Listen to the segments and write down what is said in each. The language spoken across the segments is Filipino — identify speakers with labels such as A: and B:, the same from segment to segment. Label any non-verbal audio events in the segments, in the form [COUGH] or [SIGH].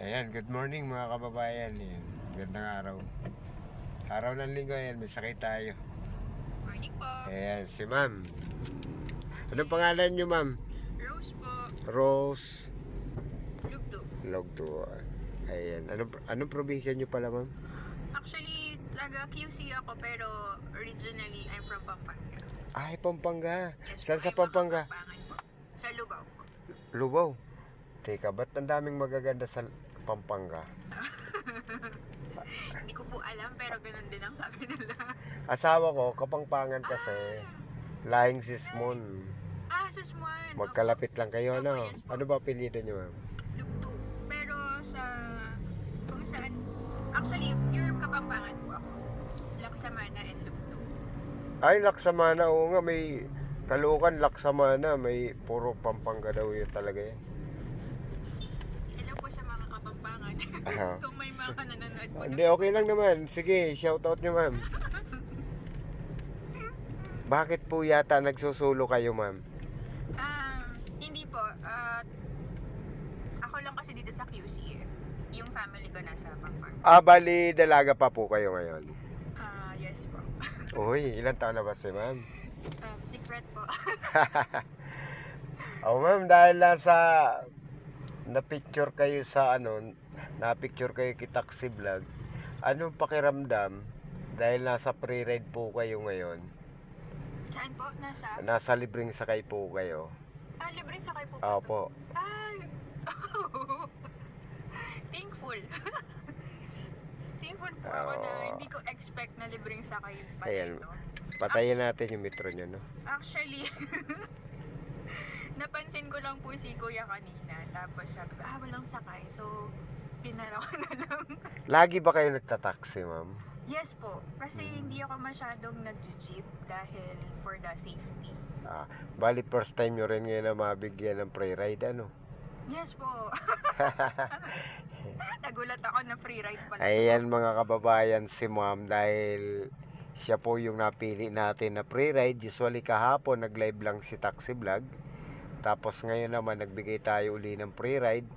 A: Ayan, good morning mga kababayan. Ayan, gandang araw. Araw ng linggo, ayan, may sakit tayo.
B: Morning po.
A: Ayan, si ma'am. Anong pangalan niyo, ma'am?
B: Rose po.
A: Rose
B: Lugdo.
A: Logdo. Ayan, anong, anong probinsya niyo pala, ma'am?
B: Actually, taga QC ako pero originally I'm from Pampanga.
A: Ay, Pampanga.
B: Yes,
A: Saan sa Pampanga?
B: Sa Lubao.
A: Lubao. Teka, ba't ang daming magaganda sa Pampanga? [LAUGHS]
B: Hindi ko po alam pero ganun din ang sabi nila.
A: Asawa ko, Kapampangan kasi. Lahing Sismon.
B: ah, Sismuan.
A: Magkalapit lang kayo, ano?
B: Opo, yes po.
A: Ano ba apelyido niyo, ma'am?
B: Lugdo. Pero sa kung saan actually pure Kapampangan po ako. Laksamana and Lugdo.
A: Ay, Laksamana, oo nga, may Kalukan, Laksamana, may puro Pampanga daw yun talaga yan.
B: Hello po sa mga Kapampangan.
A: Aha. [LAUGHS]
B: kung may mga nanonood po.
A: Hindi, okay lang naman. Sige, shoutout nyo, ma'am. Bakit po yata nagsusulo kayo, ma'am?
B: Um, hindi po. Ah, ako lang kasi dito sa QC eh. Yung family ko nasa Pampanga.
A: Ah, bali, dalaga pa po kayo ngayon.
B: Ah, yes po. [LAUGHS]
A: Uy, ilan taon na ba si ma'am?
B: um, secret po. [LAUGHS]
A: Oh, ma'am, dahil nasa na-picture kayo sa ano, na-picture kayo kay Taxi Vlog. Anong pakiramdam dahil nasa pre-ride po kayo ngayon?
B: Saan po? Nasa?
A: Nasa libreng sakay po kayo.
B: Ah, libre sakay po.
A: Ah, Opo.
B: Ay! [LAUGHS] Thankful. [LAUGHS] Thankful po ako na
A: Oo.
B: hindi ko expect na libreng sakay pa
A: Ayan.
B: dito.
A: Patayin natin yung metro nyo, no?
B: Actually, [LAUGHS] napansin ko lang po si kuya kanina. Tapos sabi ko, ah, walang sakay. So, pinara ko na lang.
A: Lagi ba kayo nagtataksi, ma'am?
B: yes po. Kasi hindi ako masyadong nag-jeep dahil for the safety.
A: Ah, bali, first time nyo rin ngayon na mabigyan ng pre-ride, ano?
B: Yes po. [LAUGHS] Nagulat ako na free ride pala.
A: Ayan mga kababayan si ma'am dahil siya po yung napili natin na pre-ride. Usually kahapon nag-live lang si Taxi Vlog. Tapos ngayon naman nagbigay tayo uli ng pre-ride.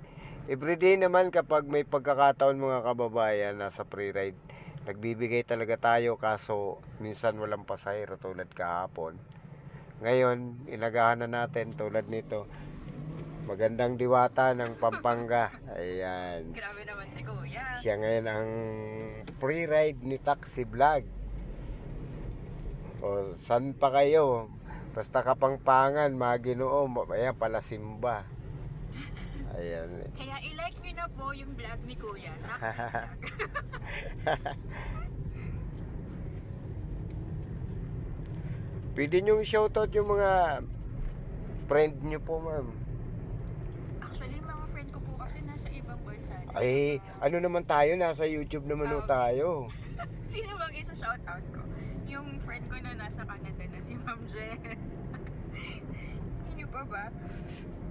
A: Everyday naman kapag may pagkakataon mga kababayan nasa pre-ride, nagbibigay talaga tayo kaso minsan walang pasahero tulad kahapon. Ngayon, inagahan na natin tulad nito. Magandang diwata ng Pampanga. Ayan.
B: Grabe naman si kuya.
A: Siya ngayon ang pre-ride ni Taxi Vlog. O, san pa kayo? Basta kapangpangan, maginoo, ayan pala simba. Ayan.
B: Kaya i-like nyo na po yung vlog ni kuya. [LAUGHS] Taxi vlog.
A: Pwede nyo shoutout yung mga friend nyo po, ma'am.
B: Actually, mga friend ko po kasi nasa ibang bansa.
A: Ay, ano naman tayo, nasa YouTube naman ho tayo. [LAUGHS]
B: Sino bang isa shoutout ko? Yung friend ko na nasa Canada na si Ma'am Jen. Pa ba?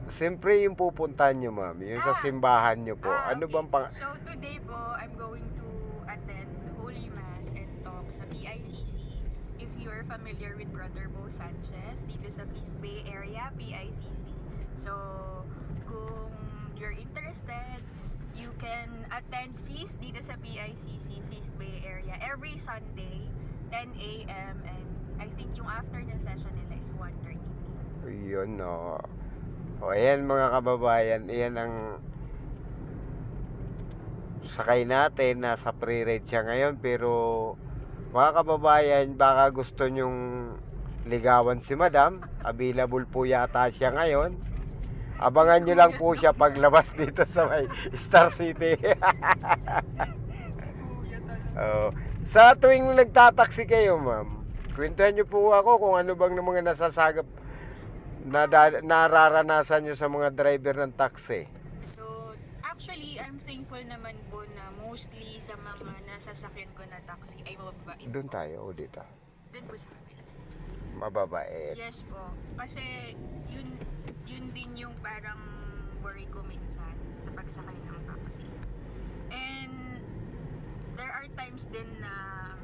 A: Siyempre yung pupuntahan nyo, ma'am, yung sa
B: Ah.
A: simbahan nyo po.
B: Ah,
A: Ano
B: okay.
A: bang pang...
B: So today po, I'm going to attend Holy Mass and talk sa PICC. If you are familiar with Brother Bo Sanchez, dito sa Feast Bay area, PICC. So, kung you're interested, you can attend Feast dito sa PICC, Feast Bay area, every Sunday, 10 a.m. And I think yung after ng session nila is 1.30
A: Yun, no. O, ayan mga kababayan, iyan ang sakay natin, nasa pre-ride siya ngayon, pero mga kababayan, baka gusto nyong ligawan si madam, available po yata siya ngayon. Abangan nyo lang po siya paglabas [LAUGHS] dito sa may Star City. [LAUGHS] Oo. sa tuwing nagtataksi kayo, ma'am, kwentuhan nyo po ako kung ano bang ng mga nasasagap na nararanasan nyo sa mga driver ng taxi.
B: So, actually, I'm thankful naman po na mostly sa mga nasasakyan ko na taxi ay mababait.
A: Doon tayo o dito.
B: Doon po sa kabila.
A: Mababait.
B: Yes po. Kasi yun, yun din yung parang worry ko minsan sa pagsakay ng taxi. And there are times din na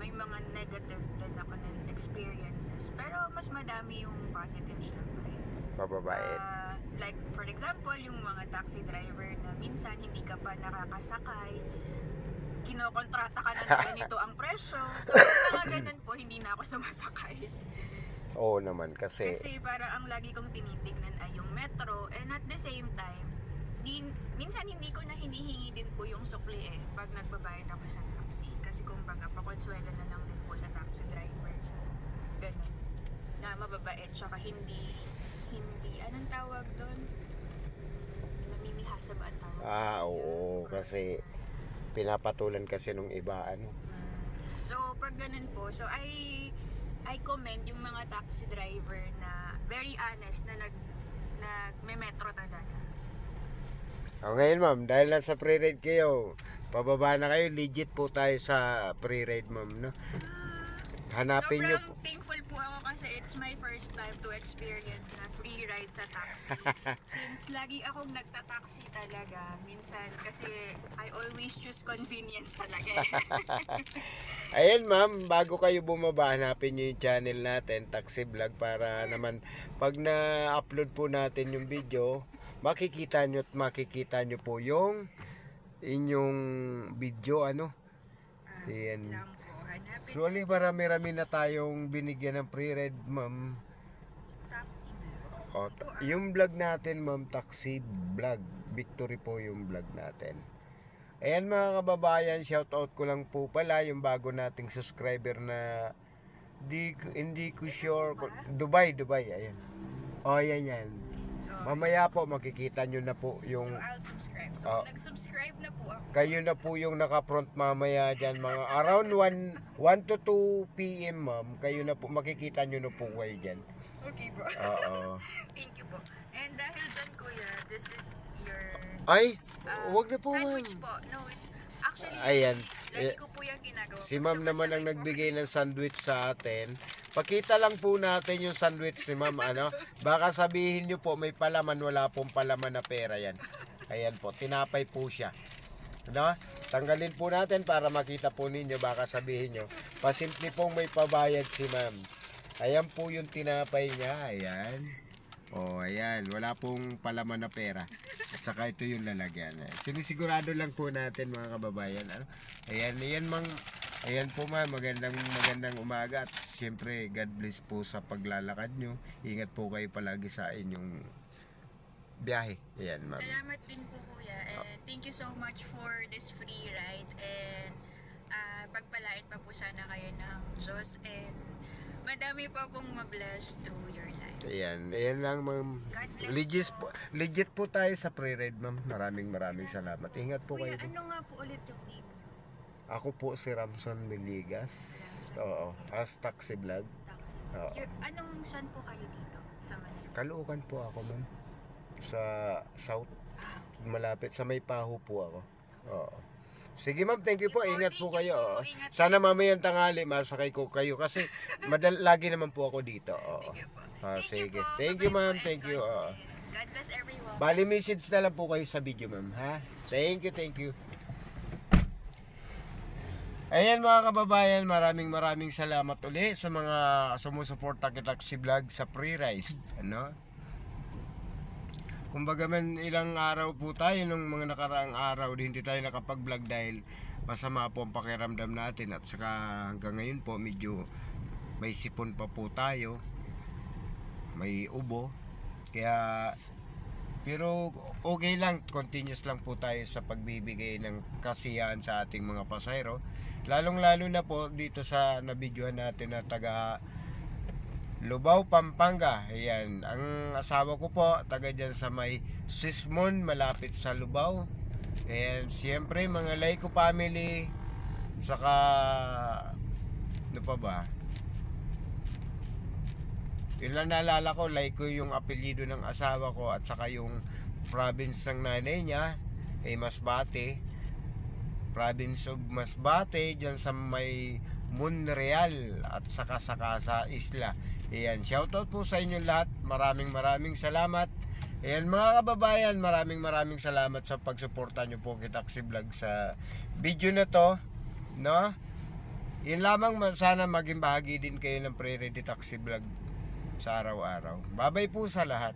B: may mga negative din ako na experiences. Pero mas madami yung positive syempre.
A: Mababait.
B: Ah, like for example, yung mga taxi driver na minsan hindi ka pa nakakasakay, kinokontrata ka na [LAUGHS] ganito ang presyo. So, mga ganun po, hindi na ako sumasakay.
A: Oo naman kasi
B: Kasi para ang lagi kong tinitignan ay yung metro and at the same time, din, minsan hindi ko na hinihingi din po yung sukli eh pag nagbabayad ako sa taxi. Kasi kumbaga, pakonsuelo na lang din po sa taxi driver. Ganun. Na mababait tsaka hindi, hindi, anong tawag doon? Namimihasa ba ang tawag?
A: ah oo kasi pinapatulan kasi nung iba ano.
B: So, pag ganun po, so I I commend yung mga taxi driver na very honest na nag nag may metro talaga.
A: O ngayon ma'am, dahil nasa pre-ride kayo, pababa na kayo, legit po tayo sa pre-ride ma'am, no? Hanapin nyo po.
B: Sobrang thankful po ako kasi it's my first time to experience na free ride sa taxi. [LAUGHS] Since lagi akong nagta-taxi talaga, minsan kasi I always choose convenience talaga. [LAUGHS]
A: Ayan ma'am, bago kayo bumaba, hanapin nyo yung channel natin, Taxi Vlog, para naman pag na-upload po natin yung video, makikita nyo at makikita nyo po yung inyong video, ano? Ayan.
B: Lang
A: Surely marami-rami na tayong binigyan ng pre-read, ma'am. O, yung vlog natin, ma'am, taxi vlog. Victory po yung vlog natin. Ayan mga kababayan, shoutout ko lang po pala yung bago nating subscriber na di, hindi ko sure. Dubai, Dubai, ayan. O, ayan yan. Mamaya po makikita nyo na po yung
B: so I'll subscribe. So,
A: Oh.
B: nag-subscribe na po ako.
A: kayo na po yung naka-front mamaya dyan mga around 1, 1 to 2 p.m. ma'am kayo na po makikita nyo na po kayo dyan
B: Okay bro.
A: oo [LAUGHS]
B: Thank you po. And dahil dyan kuya, this is your
A: ay
B: uh,
A: wag na po ma'am
B: sandwich po. No, it's actually
A: Ayan.
B: lagi
A: Eh,
B: ko po yung ginagawa.
A: Si ma'am naman ang nagbigay ng sandwich sa atin. Pakita lang po natin yung sandwich si ma'am, [LAUGHS] ano. Baka sabihin nyo po, may palaman, wala pong palaman na pera yan. Ayan po, tinapay po siya. Ano? Tanggalin po natin para makita po ninyo, baka sabihin nyo. Pasimple pong may pabayad si ma'am. Ayan po yung tinapay niya, ayan. Oh, ayan, wala pong palaman na pera. At saka ito yung lalagyan. Sinisigurado lang po natin mga kababayan. Ano? Ayan, ayan mang Ayan po ma'am, magandang magandang umaga at siyempre God bless po sa paglalakad nyo. Ingat po kayo palagi sa inyong biyahe. Ayan ma'am.
B: Salamat din po kuya and thank you so much for this free ride and ah, pagpalait pa po sana kayo ng Diyos and madami pa pong mabless through your life.
A: Ayan, ayan lang ma'am. Legit po, legit po tayo sa pre-ride ma'am. Maraming maraming salamat. Ingat po
B: Kuya,
A: kayo.
B: ano nga po ulit yung name?
A: Ako po si Ramson Meligas. Oo, as taxi vlog.
B: Taxi.
A: Oo.
B: Your, anong saan po kayo dito sa Manila?
A: Kaluukan po ako ma'am. Sa south. Malapit. Sa may paho po ako. Oo. Sige ma'am, thank you po. Ingat po kayo.
B: Ingat
A: Sana mamayang tanghali masakay ko kayo kasi [LAUGHS] madal lagi naman po ako dito. Oo.
B: Thank you po.
A: Ah, sige. Thank you ma'am.
B: and
A: Thank you.
B: God
A: Oo.
B: bless. God bless everyone.
A: Bali message na lang po kayo sa video ma'am. Ha? Thank you, thank you. Ayan mga kababayan, maraming maraming salamat uli sa mga sumusuporta kita si vlog sa pre-ride. [LAUGHS] Ano? Kumbaga man ilang araw po tayo nung mga nakaraang araw di hindi tayo nakapag-vlog dahil masama po ang pakiramdam natin at saka hanggang ngayon po medyo may sipon pa po tayo may ubo kaya pero okay lang, continuous lang po tayo sa pagbibigay ng kasiyahan sa ating mga pasahero. Lalong-lalo na po dito sa nabidyohan natin na taga Lubao, Pampanga. Ayan, ang asawa ko po, taga dyan sa may Sismon, malapit sa Lubao. Ayan, siyempre mga Laiko family, saka ano pa ba? Lang naalala ko, like ko yung apelyido ng asawa ko at saka yung province ng nanay niya, eh Masbate. Province of Masbate, dyan sa may Monreal at saka saka sa isla. Ayan, shoutout po sa inyo lahat. Maraming maraming salamat. Ayan mga kababayan, maraming maraming salamat sa pagsuporta nyo po kay Taxi Vlog sa video na to. No? Yun lamang man, sana maging bahagi din kayo ng Pre-Ready Taxi Vlog sa araw-araw. Babay po sa lahat.